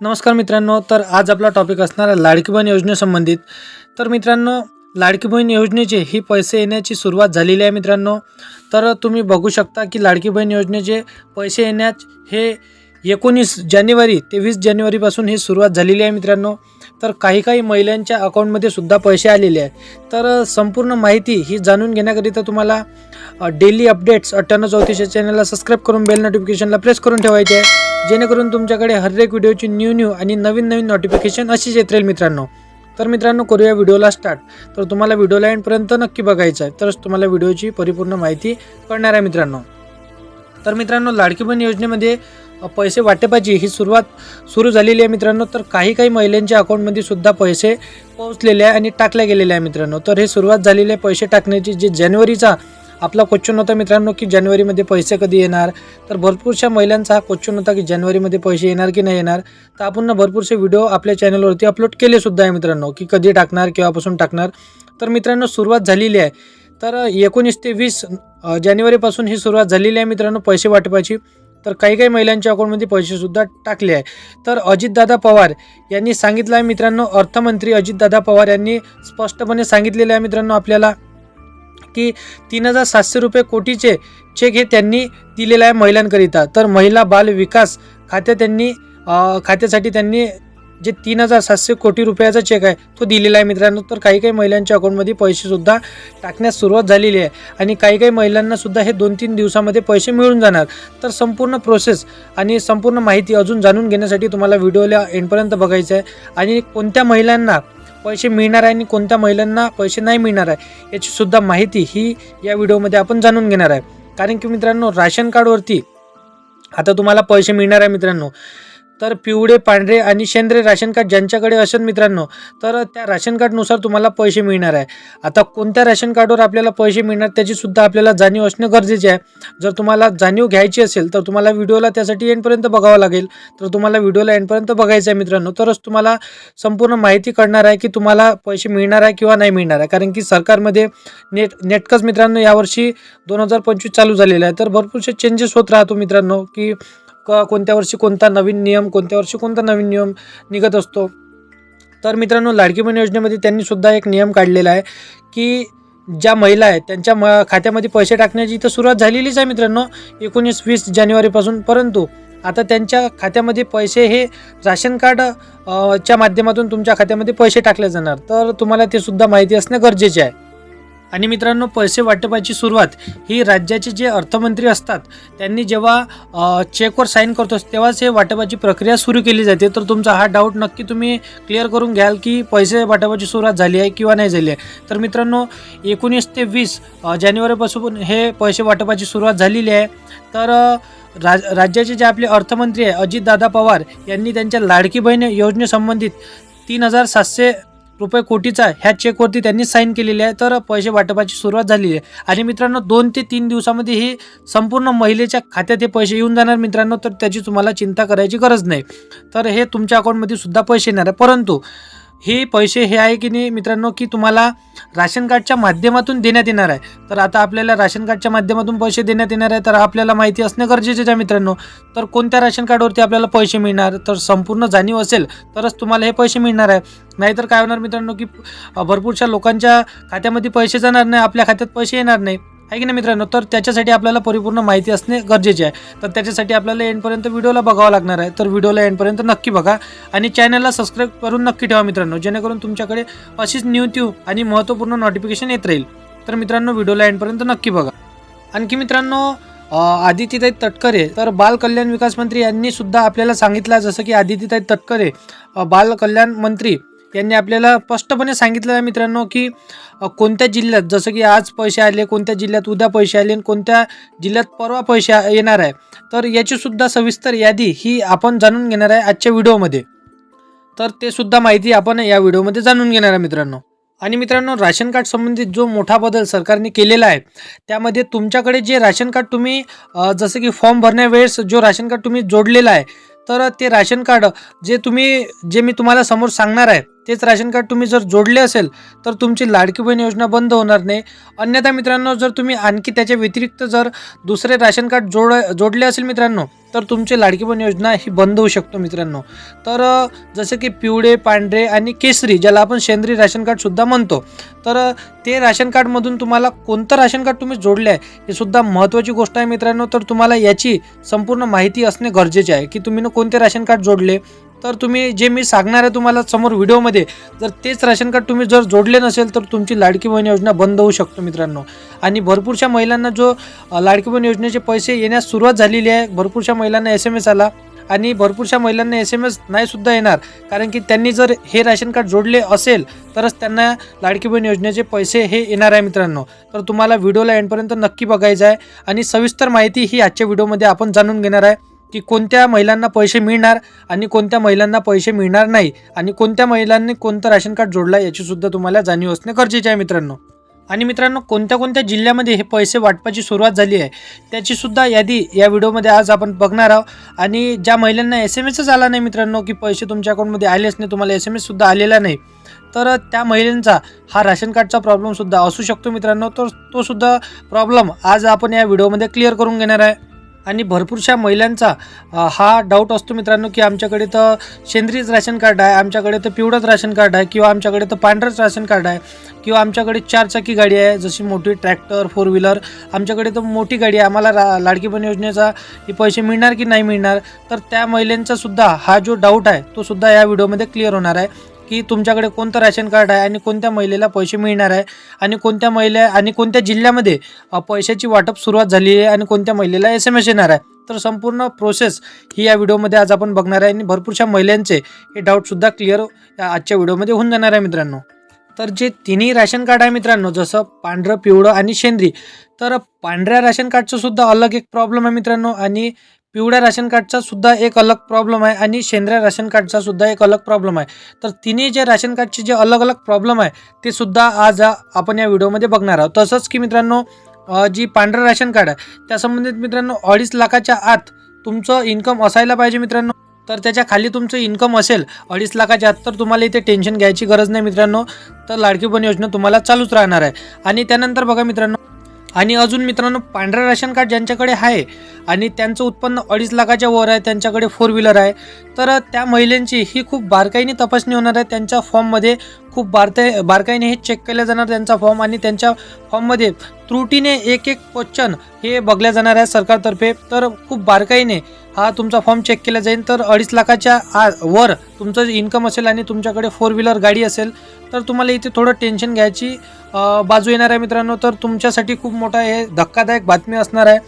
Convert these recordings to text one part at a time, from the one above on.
नमस्कार मित्रांनो तर आज आपला टॉपिक असणार आहे लाडकी बहीण योजनेसंबंधित. तर मित्रांनो लाडकी बहीण योजनेचे ही पैसे येण्याची सुरुवात झालेली आहे मित्रांनो. तर तुम्ही बघू शकता की लाडकी बहीण योजनेचे पैसे येण्यात हे एकोणीस जानेवारी ते वीस जानेवारीपासून ही सुरुवात झालेली आहे मित्रांनो. तर काही काही महिलांच्या अकाउंटमध्ये सुद्धा पैसे आलेले आहे तर संपूर्ण माहिती ही जाणून घेण्याकरिता तुम्हाला डेली अपडेट्स अठ्ठ्याण्णव चौतीसच्या चॅनलला सबस्क्राईब करून बेल नोटिफिकेशनला प्रेस करून ठेवायचे आहे. जेणेकरून तुमच्याकडे हर एक व्हिडिओची न्यू न्यू आणि नवीन नवीन नोटिफिकेशन अशीच येत राहील मित्रांनो. तर मित्रांनो करूया व्हिडिओला स्टार्ट तर तुम्हाला व्हिडिओला एंडपर्यंत नक्की बघायचं आहे. तरच तुम्हाला व्हिडिओची परिपूर्ण माहिती कळणार आहे मित्रांनो. तर मित्रांनो लाडकी बहीण योजनेमध्ये पैसे वाटपाची ही सुरुवात सुरू झालेली आहे मित्रांनो. तर काही काही महिलांच्या अकाउंटमध्ये सुद्धा पैसे पोहोचलेले आहे आणि टाकल्या गेलेले आहे मित्रांनो. तर हे सुरुवात झालेली आहे पैसे टाकण्याची जे जानेवारीचा आपला क्वेश्चन होता मित्रांनो की जानेवारीमध्ये पैसे कधी येणार? तर भरपूरशा महिलांचा हा क्वेश्चन होता की जानेवारीमध्ये पैसे येणार की नाही येणार? तर आपण भरपूरसे व्हिडिओ आपल्या चॅनलवरती अपलोड केले सुद्धा आहे मित्रांनो की कधी टाकणार केव्हापासून टाकणार? तर मित्रांनो सुरुवात झालेली आहे. तर एकोणीस ते वीस जानेवारीपासून ही सुरुवात झालेली आहे मित्रांनो पैसे वाटपाची. तर काही काही महिलांच्या अकाउंटमध्ये पैसेसुद्धा टाकले आहे. तर अजितदादा पवार यांनी सांगितलं आहे मित्रांनो अर्थमंत्री अजितदादा पवार यांनी स्पष्टपणे सांगितलेलं आहे मित्रांनो आपल्याला. की तीन हजार सातशे रुपये कोटीचे चेक हे त्यांनी दिलेलं आहे महिलांकरिता. तर महिला बाल विकास खात्या त्यांनी खात्यासाठी त्यांनी जे तीन हजार सातशे कोटी रुपयाचा चेक आहे तो दिलेला आहे मित्रांनो. तर काही काही महिलांच्या अकाउंटमध्ये पैसेसुद्धा टाकण्यास सुरुवात झालेली आहे आणि काही काही महिलांनासुद्धा हे दोन तीन दिवसामध्ये पैसे मिळून जाणार. तर संपूर्ण प्रोसेस आणि संपूर्ण माहिती अजून जाणून घेण्यासाठी तुम्हाला व्हिडिओला एंडपर्यंत बघायचं आहे. आणि कोणत्या महिलांना पैसे मिळणार आहे आणि कोणत्या महिलांना पैसे नाही मिळणार आहे याची सुद्धा माहिती ही या व्हिडिओमध्ये आपण जाणून घेणार आहे. कारण की मित्रांनो राशन कार्डवरती आता तुम्हाला पैसे मिळणार आहे मित्रांनो. तर पिवळे पांढरे आणि शेंद्रे राशन कार्ड ज्यांच्याकडे असेल मित्रांनो तर त्या राशन कार्डनुसार तुम्हाला पैसे मिळणार आहे. आता कोणत्या राशन कार्डवर आपल्याला पैसे मिळणार त्याचीसुद्धा आपल्याला जाणीव असणं गरजेचे आहे. जर तुम्हाला जाणीव घ्यायची असेल तर तुम्हाला व्हिडिओला त्यासाठी एंडपर्यंत बघावं लागेल. तर तुम्हाला व्हिडिओला एंडपर्यंत बघायचं आहे मित्रांनो तरच तुम्हाला संपूर्ण माहिती कळणार आहे की तुम्हाला पैसे मिळणार आहे किंवा नाही मिळणार आहे. कारण की सरकारमध्ये नेट नेटकच मित्रांनो यावर्षी दोन हजार पंचवीस चालू झालेलं आहे. तर भरपूरसे चेंजेस होत राहतो मित्रांनो की क कोणत्या वर्षी कोणता नवीन नियम कोणत्या वर्षी कोणता नवीन नियम निघत असतो? तर मित्रांनो लाडकी बहीण योजनेमध्ये त्यांनीसुद्धा एक नियम काढलेला आहे की ज्या महिला आहेत त्यांच्या म खात्यामध्ये पैसे टाकण्याची इथं सुरुवात झालेलीच आहे मित्रांनो एकोणीस वीस जानेवारीपासून. परंतु आता त्यांच्या खात्यामध्ये पैसे हे राशन कार्ड च्या माध्यमातून तुमच्या खात्यामध्ये पैसे टाकले जाणार. तर तुम्हाला ते सुद्धा माहिती असणे गरजेचे आहे. आणि मित्रांनो पैसे वाटपाची सुरुवात ही राज्याचे जे अर्थमंत्री असतात त्यांनी जेव्हा चेकवर साईन करतो तेव्हाच हे वाटपाची प्रक्रिया सुरू केली जाते. तर तुमचा हा डाऊट नक्की तुम्ही क्लिअर करून घ्याल की पैसे वाटपाची सुरुवात झाली आहे किंवा नाही झाली आहे. तर मित्रांनो एकोणीस ते वीस जानेवारीपासून हे पैसे वाटपाची सुरुवात झालेली आहे. तर राज राज्याचे जे आपले अर्थमंत्री आहे अजितदादा पवार यांनी त्यांच्या लाडकी बहीण योजनेसंबंधित तीन हजार सातशे रुपये कोटीचा ह्या चेकवरती त्यांनी साईन केलेली आहे. तर पैसे वाटपाची सुरुवात झालेली आहे. आणि मित्रांनो दोन ते तीन दिवसामध्ये ही संपूर्ण महिलेच्या खात्यात हे पैसे येऊन जाणार मित्रांनो. तर त्याची तुम्हाला चिंता करायची गरज नाही. तर हे तुमच्या अकाउंटमध्ये सुद्धा पैसे येणार आहे. परंतु हे पैसे हे आहे की नाही मित्रांनो की तुम्हाला राशन कार्डच्या माध्यमातून देण्यात येणार आहे. तर आता आपल्याला राशन कार्डच्या माध्यमातून पैसे देण्यात येणार आहे तर आपल्याला माहिती असणे गरजेचे आहे मित्रांनो. तर कोणत्या राशन कार्डवरती आपल्याला पैसे मिळणार? तर संपूर्ण जाणीव असेल तरच तुम्हाला हे पैसे मिळणार आहे. नाहीतर काय होणार मित्रांनो की भरपूरशा लोकांच्या खात्यामध्ये पैसे जाणार नाही आपल्या खात्यात पैसे येणार नाही. आहे की नाही मित्रांनो? तर त्याच्यासाठी आपल्याला परिपूर्ण माहिती असणे गरजेचे आहे. तर त्याच्यासाठी आपल्याला एंडपर्यंत व्हिडिओला बघावं लागणार आहे. तर व्हिडिओला एंडपर्यंत नक्की बघा. आणि चॅनलला सबस्क्राईब करून नक्की ठेवा मित्रांनो. जेणेकरून तुमच्याकडे अशीच न्यू ट्यू आणि महत्त्वपूर्ण नोटिफिकेशन येत राहील. तर मित्रांनो व्हिडिओला एंडपर्यंत नक्की बघा. आणखी मित्रांनो अ, आदित्यताई तटकरे तर बाल कल्याण विकास मंत्री यांनी सुद्धा आपल्याला सांगितलं जसं की आदित्यताई तटकरे बाल कल्याण मंत्री यांनी आपल्याला स्पष्टपणे सांगितलं आहे मित्रांनो की कोणत्या जिल्ह्यात जसं की आज पैसे आले कोणत्या जिल्ह्यात उद्या पैसे आले आणि कोणत्या जिल्ह्यात परवा पैसे येणार आहे. तर याचीसुद्धा सविस्तर यादी ही आपण जाणून घेणार आहे आजच्या व्हिडिओमध्ये. तर ते सुद्धा माहिती आपण या व्हिडिओमध्ये जाणून घेणार आहे मित्रांनो. आणि मित्रांनो राशन कार्ड संबंधित जो मोठा बदल सरकारने केलेला आहे त्यामध्ये तुमच्याकडे जे राशन कार्ड तुम्ही जसं की फॉर्म भरण्यावेळेस जो राशन कार्ड तुम्ही जोडलेला आहे तर ते राशन कार्ड जे तुम्ही जे मी तुम्हाला समोर सांगणार आहे तेच राशन कार्ड तुम्ही जर जोडले असेल तर तुमची लाडकी बहीण योजना बंद होणार नाही. अन्यथा मित्रांनो जर तुम्ही आणखी त्याच्या व्यतिरिक्त जर दुसरे राशन कार्ड जोड जोडले असेल मित्रांनो तर तुमची लाडकी बहीण योजना ही बंद होऊ शकतो मित्रांनो. तर जसे जसं की पिवळे पांढरे आणि केसरी ज्याला आपण सेंद्रिय राशन कार्डसुद्धा म्हणतो तर ते राशन कार्डमधून तुम्हाला कोणतं राशन कार्ड तुम्ही जोडले आहे हे सुद्धा महत्त्वाची गोष्ट आहे मित्रांनो. तर तुम्हाला याची संपूर्ण माहिती असणे गरजेचे आहे की तुम्ही कोणते राशन कार्ड जोडले तर तुम्ही जे मी सांगणार आहे तुम्हाला समोर व्हिडिओमध्ये जर तेच राशन कार्ड तुम्ही जर जोडले नसेल तर तुमची लाडकी बहीण योजना बंद होऊ शकतो मित्रांनो. आणि भरपूरशा महिलांना जो लाडकी बहीण योजनेचे पैसे येण्यास सुरुवात झालेली आहे भरपूरशा महिलांना एस एम एस आला. आणि भरपूरशा महिलांना एस एम एस नाहीसुद्धा येणार कारण की त्यांनी जर हे राशन कार्ड जोडले असेल तरच त्यांना लाडकी बहीण योजनेचे पैसे हे येणार आहे मित्रांनो. तर तुम्हाला व्हिडिओला एंडपर्यंत नक्की बघायचं आहे. आणि सविस्तर माहिती ही आजच्या व्हिडिओमध्ये आपण जाणून घेणार आहे. की कोणत्या महिलांना पैसे मिळणार आणि कोणत्या महिलांना पैसे मिळणार नाही आणि कोणत्या महिलांनी कोणतं राशन कार्ड जोडलं याची सुद्धा तुम्हाला जाणीव असणे गरजेचे आहे मित्रांनो. आणि मित्रांनो कोणत्या कोणत्या जिल्ह्यामध्ये हे पैसे वाटपाची सुरुवात झाली आहे त्याची सुद्धा यादी या व्हिडिओमध्ये आज आपण बघणार आहोत. आणि ज्या महिलांना एस एम एसच आला नाही मित्रांनो की पैसे तुमच्या अकाउंटमध्ये आलेच नाही तुम्हाला एस एम एस सुद्धा आलेला नाही तर त्या महिलांचा हा राशन कार्डचा प्रॉब्लेमसुद्धा असू शकतो मित्रांनो. तर तो सुद्धा प्रॉब्लेम आज आपण या व्हिडिओमध्ये क्लिअर करून घेणार आहे. आणि भरपूरशा महिलांचा हा डाऊट असतो मित्रांनो की आमच्याकडे तर सेंद्रियच राशन कार्ड आहे आमच्याकडे तर पिवळंच राशन कार्ड आहे किंवा आमच्याकडे तर पांढरंच राशन कार्ड आहे किंवा आमच्याकडे चारचाकी गाडी आहे जशी मोठी ट्रॅक्टर फोर व्हीलर आमच्याकडे तर मोठी गाडी आहे. आम्हाला रा लाडकीपण योजनेचा हे पैसे मिळणार की नाही मिळणार? तर त्या महिलांचा सुद्धा हा जो डाऊट आहे तो सुद्धा या व्हिडिओमध्ये क्लिअर होणार आहे. की तुमच्याकडे कोणतं राशन कार्ड आहे आणि कोणत्या महिलेला पैसे मिळणार आहे आणि कोणत्या महिला आणि कोणत्या जिल्ह्यामध्ये पैशाची वाटप सुरुवात झाली आहे आणि कोणत्या महिलेला एस एम एस येणार आहे. तर संपूर्ण प्रोसेस ही या व्हिडिओमध्ये आज आपण बघणार आहे आणि भरपूरशा महिलांचे हे डाऊटसुद्धा क्लिअर आजच्या व्हिडिओमध्ये होऊन जाणार आहे मित्रांनो. तर जे तिन्ही राशन कार्ड आहे मित्रांनो जसं पांढरं पिवळं आणि शेंद्री तर पांढऱ्या राशन कार्डचं सुद्धा अलग एक प्रॉब्लेम आहे मित्रांनो आणि पिवळ्या राशन कार्डचा सुद्धा एक अलग प्रॉब्लेम आहे आणि शेंद्र्या राशन कार्डचा सुद्धा एक अलग प्रॉब्लेम आहे. तर तिन्ही जे राशन कार्डचे जे अलग अलग प्रॉब्लेम आहे ते सुद्धा आज आपण या व्हिडिओमध्ये बघणार आहोत. तसंच की मित्रांनो जी पांढरं राशन कार्ड आहे त्या संबंधित मित्रांनो अडीच लाखाच्या आत तुमचं इन्कम असायला पाहिजे मित्रांनो. तर त्याच्याखाली तुमचं इन्कम असेल अडीच लाखाच्या आत तर तुम्हाला इथे टेन्शन घ्यायची गरज नाही मित्रांनो. तर लाडकी बहीण योजना तुम्हाला चालूच राहणार आहे. आणि त्यानंतर बघा मित्रांनो आणि अजून मित्रांनो पांढरं राशन कार्ड ज्यांच्याकडे आहे आणि त्यांचं उत्पन्न अडीच लाखाच्या वर आहे त्यांच्याकडे फोर व्हीलर आहे तर त्या महिलांची ही खूप बारकाईने तपासणी होणार आहे. त्यांच्या फॉर्ममध्ये खूप बारकाई बारकाईने हे चेक केलं जाणार त्यांचा फॉर्म आणि त्यांच्या फॉर्ममध्ये त्रुटीने एक एक क्वेश्चन हे बघल्या जाणार आहे सरकारतर्फे. तर खूप बारकाईने हा तुमचा फॉर्म चेक केला जाईल. तर अडीच लाखाच्या आ वर तुमचं इन्कम असेल आणि तुमच्याकडे फोर व्हीलर गाडी असेल तर तुम्हाला इथे थोडं टेन्शन घ्यायची बाजू येणार आहे मित्रांनो. तर तुमच्यासाठी खूप मोठा हे धक्कादायक बातमी असणार आहे.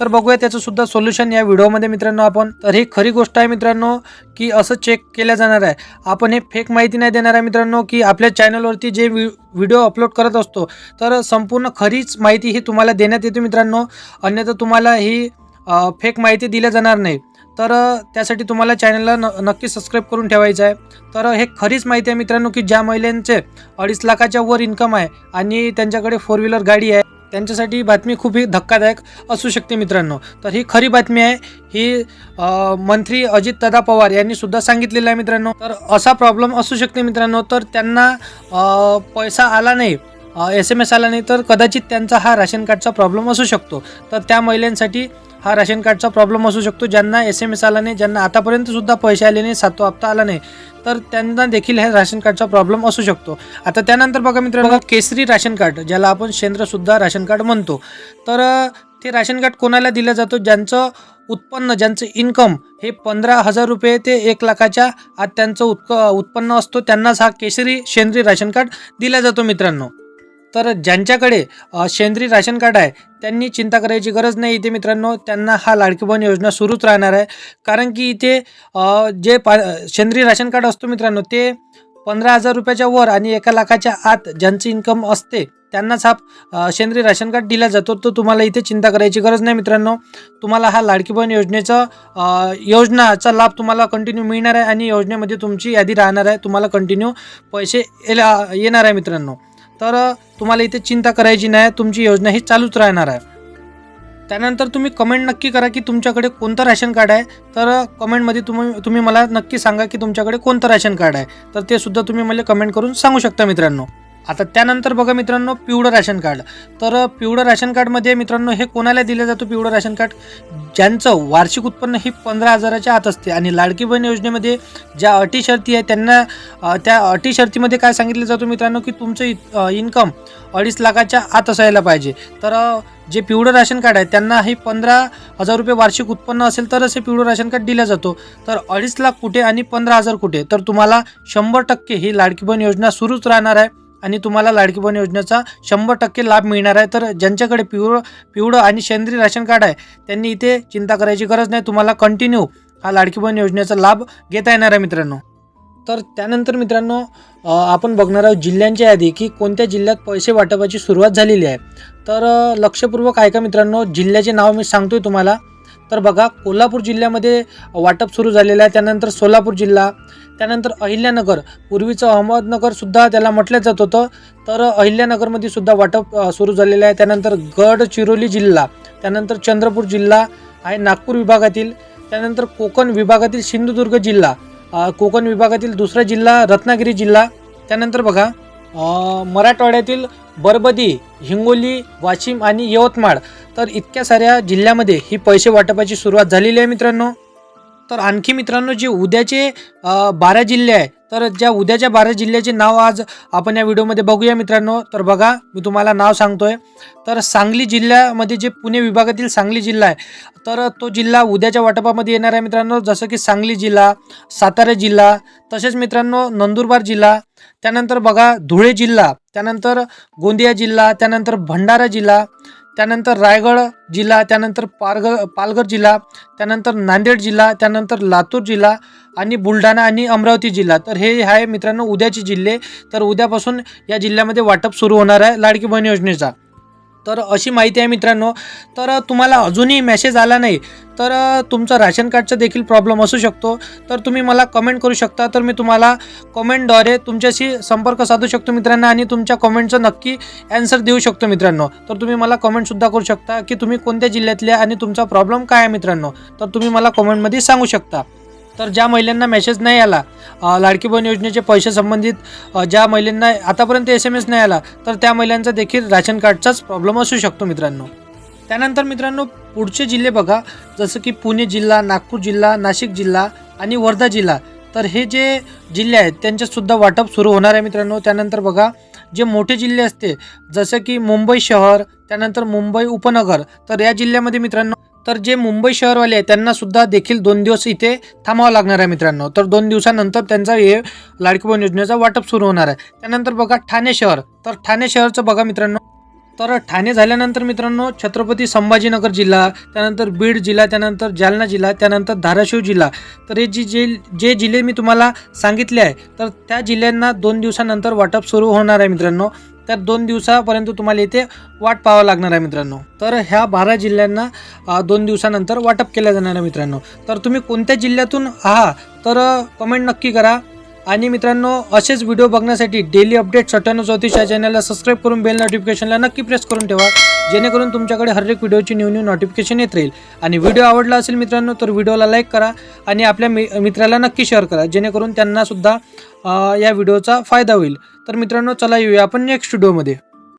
तर बघूया त्याचंसुद्धा सोल्युशन या व्हिडिओमध्ये मित्रांनो आपण. तर ही खरी गोष्ट आहे मित्रांनो की असं चेक केलं जाणार आहे. आपण हे फेक माहिती नाही देणार आहे मित्रांनो की आपल्या चॅनलवरती जे व्हि व्हिडिओ अपलोड करत असतो तर संपूर्ण खरीच माहिती ही तुम्हाला देण्यात येते मित्रांनो. अन्यथा तुम्हाला ही फेक माहिती दिल्या जाणार नाही. तर त्यासाठी तुम्हाला चॅनलला न नक्की सबस्क्राईब करून ठेवायचं आहे. तर हे खरीच माहिती आहे मित्रांनो की ज्या महिलांचे अडीच लाखाच्या वर इन्कम आहे आणि त्यांच्याकडे फोर व्हीलर गाडी आहे त्यांच्यासाठी बातमी खूप ही धक्कादायक असू शकते मित्रांनो. तर ही खरी बातमी आहे. ही मंत्री अजित दादा पवार यांनी सुद्धा सांगितलेलं आहे मित्रांनो. तर असा प्रॉब्लेम असू शकते मित्रांनो तर त्यांना पैसा आला नाही एस एम एस आला नाही तर कदाचित त्यांचा हा राशन कार्डचा प्रॉब्लेम असू शकतो. तर त्या महिलांसाठी हा राशन कार्डचा प्रॉब्लेम असू शकतो. ज्यांना एस एम एस आला नाही ज्यांना आतापर्यंत सुद्धा पैसे आले नाही सातवा हप्ता आला नाही तर त्यांना देखील हे राशन कार्डचा प्रॉब्लेम असू शकतो. आता त्यानंतर बघा मित्रांनो केसरी राशन कार्ड ज्याला आपण शेंद्र सुद्धा राशन कार्ड म्हणतो. तर ते राशन कार्ड कोणाला दिलं जातं? ज्यांचं उत्पन्न ज्यांचं इन्कम हे पंधरा हजार रुपये ते एक लाखाच्या आत त्यांचं उत्क उत्पन्न असतो त्यांनाच हा केसरी शेंद्री राशन कार्ड दिला जातो मित्रांनो. तर ज्यांच्याकडे सेंद्रिय राशन कार्ड आहे त्यांनी चिंता करायची गरज नाही. इथे मित्रांनो त्यांना हा लाडकी बहीण योजना सुरूच राहणार आहे. कारण की इथे जे पा सेंद्रिय राशन कार्ड असतो मित्रांनो ते पंधरा हजार रुपयाच्या वर आणि एका लाखाच्या आत ज्यांचं इन्कम असते त्यांनाच हा सेंद्रिय राशन कार्ड दिला जातो. तर तुम्हाला इथे चिंता करायची गरज नाही मित्रांनो. तुम्हाला हा लाडकी बहीण योजनेचा योजनाचा लाभ तुम्हाला कंटिन्यू मिळणार आहे आणि योजनेमध्ये तुमची यादी राहणार आहे. तुम्हाला कंटिन्यू पैसे येला- येणार आहे मित्रांनो. तर तुम्हाला इथे चिंता करायची नाही तुमची योजना ही चालूच राहणार आहे. त्यानंतर तुम्ही कमेंट नक्की करा की तुमच्याकडे कोणतं राशन कार्ड आहे. तर कमेंटमध्ये तुम्ही तुम्ही मला नक्की सांगा की तुमच्याकडे कोणतं राशन कार्ड आहे. तर ते सुद्धा तुम्ही मला कमेंट करून सांगू शकता मित्रांनो. आता त्यानंतर बघा मित्रांनो पिवळं राशन कार्ड. तर पिवळं राशन कार्डमध्ये मित्रांनो हे कोणाला दिलं जातं पिवळं राशन कार्ड? ज्यांचं वार्षिक उत्पन्न ही पंधरा हजाराच्या आत असते. आणि लाडकी बहीण योजनेमध्ये ज्या अटी शर्ती आहे त्यांना त्या अटी शर्तीमध्ये काय सांगितलं जातं मित्रांनो की तुमचं इन्कम अडीच लाखाच्या आत असायला पाहिजे. तर जे पिवळं राशन कार्ड आहे त्यांना हे पंधरा हजार रुपये वार्षिक उत्पन्न असेल तरच हे पिवळं राशन कार्ड दिलं जातो. तर अडीच लाख कुठे आणि पंधरा हजार कुठे? तर तुम्हाला शंभर टक्के ही लाडकी बहीण योजना सुरूच राहणार आहे. आणि तुम्हाला लाडकी बहीण योजनेचा शंभर टक्के लाभ मिळणार आहे. तर ज्यांच्याकडे पिवळं पिवळं आणि सेंद्रिय राशन कार्ड आहे त्यांनी इथे चिंता करायची गरज नाही. तुम्हाला कंटिन्यू हा लाडकी बहीण योजनेचा लाभ घेता येणार आहे मित्रांनो. तर त्यानंतर मित्रांनो आपण बघणार आहोत जिल्ह्यांच्या यादी की कोणत्या जिल्ह्यात पैसे वाटपाची सुरुवात झालेली आहे. तर लक्षपूर्वक ऐका मित्रांनो जिल्ह्याचे नाव मी सांगतोय तुम्हाला. तर बघा कोल्हापूर जिल्ह्यामध्ये वाटप सुरू झालेलं आहे. त्यानंतर सोलापूर जिल्हा त्यानंतर अहिल्यानगर पूर्वीचं अहमदनगरसुद्धा त्याला म्हटलं जात होतं. तर अहिल्यानगरमध्ये सुद्धा वाटप सुरू झालेलं आहे. त्यानंतर गडचिरोली जिल्हा त्यानंतर चंद्रपूर जिल्हा आहे नागपूर विभागातील. त्यानंतर कोकण विभागातील सिंधुदुर्ग जिल्हा कोकण विभागातील दुसरा जिल्हा रत्नागिरी जिल्हा. त्यानंतर बघा मराठवाड्यातील बरबदी हिंगोली वाशिम आणि यवतमाळ. तर इतक्या साऱ्या जिल्ह्यामध्ये ही पैसे वाटपाची सुरुवात झालेली आहे मित्रांनो. तर आणखी मित्रांनो जे उद्याचे बारा जिल्हे आहे तर ज्या उद्याच्या बारा जिल्ह्याचे नाव आज आपण या व्हिडिओमध्ये बघूया मित्रांनो. तर बघा मी तुम्हाला नाव सांगतोय. तर सांगली जिल्ह्यामध्ये जे पुणे विभागातील सांगली जिल्हा आहे तर तो जिल्हा उद्याच्या वाटपामध्ये येणार आहे मित्रांनो. जसं की सांगली जिल्हा सातारा जिल्हा तसेच मित्रांनो नंदुरबार जिल्हा त्यानंतर बघा धुळे जिल्हा त्यानंतर गोंदिया जिल्हा त्यानंतर भंडारा जिल्हा त्यानंतर रायगड जिल्हा त्यानंतर पारघर पालघर जिल्हा त्यानंतर नांदेड जिल्हा त्यानंतर लातूर जिल्हा आणि बुलढाणा आणि अमरावती जिल्हा. तर हे आहे मित्रांनो उद्याचे जिल्हे. तर उद्यापासून या जिल्ह्यामध्ये वाटप सुरू होणार आहे लाडकी बहीण योजनेचा. तर अशी माहिती आहे मित्रांनो. तर तुम्हाला अजूनही मेसेज आला नाही तर तुमचं राशन कार्डचा देखील प्रॉब्लेम असू शकतो. तर तुम्ही मला कमेंट करू शकता. तर मी तुम्हाला कमेंटद्वारे तुमच्याशी संपर्क साधू शकतो मित्रांनो आणि तुमच्या कमेंटचं नक्की ॲन्सर देऊ शकतो मित्रांनो. तर तुम्ही मला कमेंटसुद्धा करू शकता की तुम्ही कोणत्या जिल्ह्यातले आणि तुमचा प्रॉब्लेम काय आहे मित्रांनो. तर तुम्ही मला कमेंटमध्ये सांगू शकता. तर ज्या महिलांना मेसेज नाही आला लाडकी बहीण योजनेचे पैसे संबंधित ज्या महिलांना आतापर्यंत एस एम एस नाही आला तर त्या महिलांचा देखील राशन कार्डचाच प्रॉब्लेम असू शकतो मित्रांनो. त्यानंतर मित्रांनो पुढचे जिल्हे बघा जसं की पुणे जिल्हा नागपूर जिल्हा नाशिक जिल्हा आणि वर्धा जिल्हा. तर हे जे जिल्हे आहेत त्यांच्यातसुद्धा वाटप सुरू होणार आहे मित्रांनो. त्यानंतर बघा जे मोठे जिल्हे असते जसं की मुंबई शहर त्यानंतर मुंबई उपनगर तर या जिल्ह्यामध्ये मित्रांनो तर जे मुंबई शहरवाले आहे त्यांना सुद्धा देखील दोन दिवस इथे थांबावं लागणार आहे मित्रांनो. तर दोन दिवसानंतर त्यांचा हे लाडकी बहीण योजनेचा वाटप सुरू होणार आहे. त्यानंतर बघा ठाणे शहर. तर ठाणे शहरचं बघा मित्रांनो तर ठाणे झाल्यानंतर मित्रांनो छत्रपती संभाजीनगर जिल्हा त्यानंतर बीड जिल्हा त्यानंतर जालना जिल्हा त्यानंतर धाराशिव जिल्हा. तर हे जी जे जे जिल्हे मी तुम्हाला सांगितले आहे तर त्या जिल्ह्यांना दोन दिवसानंतर वाटप सुरू होणार आहे मित्रांनो. तर दोन दिवसापर्यंत तुम्हाला इथे वाट पाहावं लागणार आहे मित्रांनो. तर ह्या बारा जिल्ह्यांना दोन दिवसानंतर वाटप केलं जाणार आहे मित्रांनो. तर तुम्ही कोणत्या जिल्ह्यातून आहात तर कमेंट नक्की करा. आणि मित्रांनो असेच व्हिडिओ बघण्यासाठी डेली अपडेट सत्त्याण्णव चौतीस या चॅनलला सबस्क्राईब करून बेल नोटिफिकेशनला नक्की प्रेस करून ठेवा. जेणेकरून तुमच्याकडे हर एक व्हिडिओची न्यू न्यू नोटिफिकेशन येत राहील. आणि व्हिडिओ आवडला असेल मित्रांनो तर व्हिडिओला लाईक करा आणि आपल्या मि मित्राला नक्की शेअर करा. जेणेकरून त्यांनासुद्धा या व्हिडिओचा फायदा होईल. तर मित्रांनो चला येऊया आपण नेक्स्ट व्हिडिओमध्ये